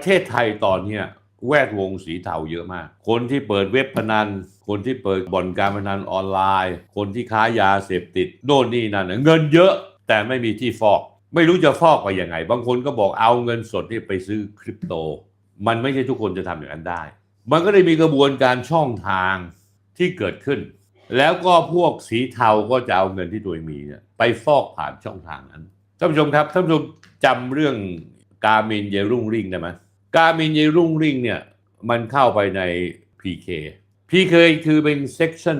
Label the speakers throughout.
Speaker 1: ประเทศไทยตอนเนี้ยแวดวงสีเทาเยอะมาก คนที่เปิดเว็บพนัน คนที่เปิดบ่อนการพนันออนไลน์ คนที่ค้ายาเสพติดโน่นนี่นั่นเงินเยอะแต่ไม่มีที่ฟอก ไม่รู้จะฟอกไปยังไง บางคนก็บอกเอาเงินสดที่ไปซื้อคริปโต มันไม่ใช่ทุกคนจะทำอย่างนั้นได้ มันก็เลยมีกระบวนการช่องทางที่เกิดขึ้น แล้วก็พวกสีเทาก็จะเอาเงินที่ตัวเองมีเนี่ยไปฟอกผ่านช่องทางนั้นท่านผู้ชมครับท่านผู้ชมจำเรื่องการมินเยรุ่งริ่งได้ไหม การมินเยรุ่งริ่งเนี่ยมันเข้าไปใน PK PK คือเป็นเซ c ชัน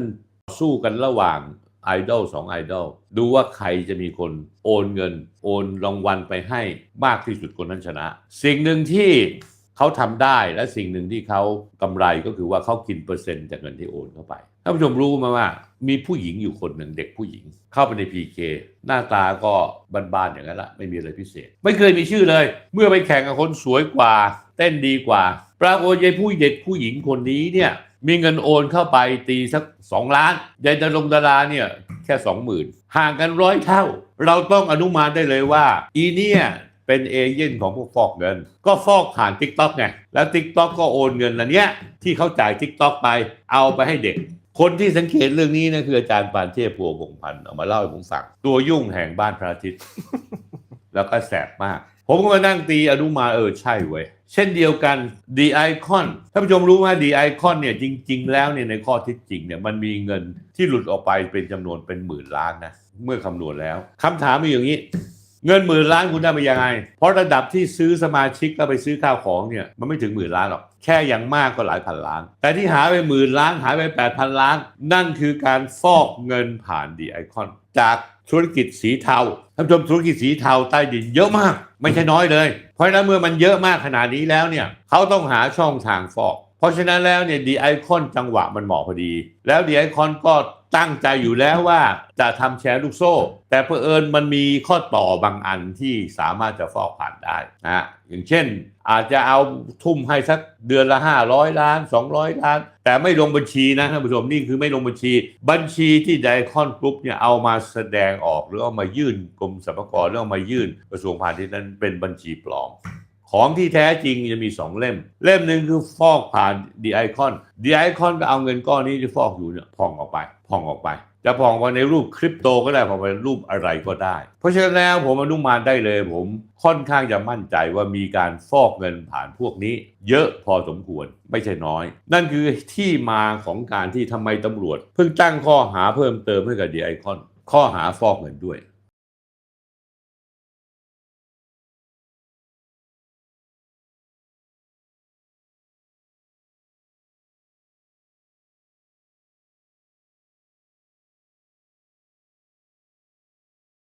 Speaker 1: สู้กันระหว่างไอดอลสองไอดอลดูว่าใครจะมีคนโอนเงิน โอนรางวัลไปให้มากที่สุดคนนั้นชนะ สิ่งหนึ่งที่เขาทำได้และสิ่งหนึ่งที่เขากำไรก็คือว่าเขากินเปอร์เซ็นต์จากเงินที่โอนเข้าไปานผู้ชมรู้มาว่า มีผู้หญิงอยู่คนหนึ่งเด็กผู้หญิง เข้าไปใน PK หน้าตาก็บานๆอย่างนั้นละไม่มีอะไรพิเศษ ไม่เคยมีชื่อเลย เมื่อไปแข่งกับคนสวยกว่า เต้นดีกว่า ปรากฏยายผู้เด็กผู้หญิงคนนี้เนี่ยมีเงินโอนเข้าไปตีสัก 2 ล้านยายดารงดาราเนี่ยแค่ 20,000 ห่างกันร้อยเท่า เราต้องอนุมานได้เลยว่า อีเนี่ยเป็นเอเย่นของพวกฟอกเงิน ก็ฟอกผ่าน t ิ k t o k ไงแล้ว t ิ k t o k ก็โอนเงินอันเนี้ยที่เขาจ่าย t ิ k t o k ไปเอาไปให้เด็ก คนที่สังเกตเรื่องนี้นะคืออาจารย์ปานเทพพัวพงษ์พันธ์เอามาเล่าให้ผมฟังตัวยุ่งแห่งบ้านพระอาทิตย์ แล้วก็แสบมาก ผมก็มานั่งตีอนุมาเออใช่เว้ย เช่นเดียวกัน The Icon ท่านผู้ชมรู้ว่า The Icon เนี่ยจริง ๆ แล้วเนี่ยในข้อเที่จริงเนี่ยมันมีเงินที่หลุดออกไปเป็นจำนวนเป็นหมื่นล้านนะเมื่อคำนวณแล้วคำถามมีอย่างนี้ เงินหมื่นล้านคุณได้มายังไง เพราะระดับที่ซื้อสมาชิกแล้วไปซื้อข้าวของเนี่ยมันไม่ถึงหมื่นล้านหรอก แค่อย่างมากก็หลายพันล้าน แต่ที่หายไปหมื่นล้านหายไปแปดพันล้าน นั่นคือการฟอกเงินผ่านดีไอคอน จากธุรกิจสีเทาท่านผู้ชมธุรกิจสีเทาใต้ดินเยอะมาก ไม่ใช่น้อยเลย เพราะฉะนั้นเมื่อมันเยอะมากขนาดนี้แล้วเนี่ยเขาต้องหาช่องทางฟอก เพราะฉะนั้นแล้วเนี่ยดีไอคอนจังหวะมันเหมาะพอดี แล้วดีไอคอนก็ตั้งใจอยู่แล้วว่าจะทำแชร์ลูกโซ่ แต่เผอิญมันมีข้อต่อบางอันที่สามารถจะฟอกผ่านได้นะอย่างเช่น อาจจะเอาทุ่มให้สักเดือนละ 500 ล้าน 200 ล้าน แต่ไม่ลงบัญชีนะท่านผู้ชมนี่คือไม่ลงบัญชี บัญชีที่ไดคอนกรุ๊ปเนี่ยเอามาแสดงออกหรือเอามายื่นกรมสรรพากรหรือเอามายื่นกระทรวงพาณิชย์นั้นเป็นบัญชีปลอม ของที่แท้จริงจะมี 2 เล่ม เล่มหนึ่งคือฟอกผ่านดีไอคอนดีไอคอนก็เอาเงินก้อนนี้ที่ฟอกอยู่เนี่ยพองออกไปพองออกไป จะพองมาในรูปคริปโตก็ได้พองมาในรูปอะไรก็ได้ เพราะฉะนั้นแล้วผมอนุมานได้เลย ผมค่อนข้างจะมั่นใจว่ามีการฟอกเงินผ่านพวกนี้ เยอะพอสมควรไม่ใช่น้อย นั่นคือที่มาของการที่ทำไมตำรวจ เพิ่งตั้งข้อหาเพิ่มเติมให้กับดีไอคอนข้อหาฟอกเงินด้วย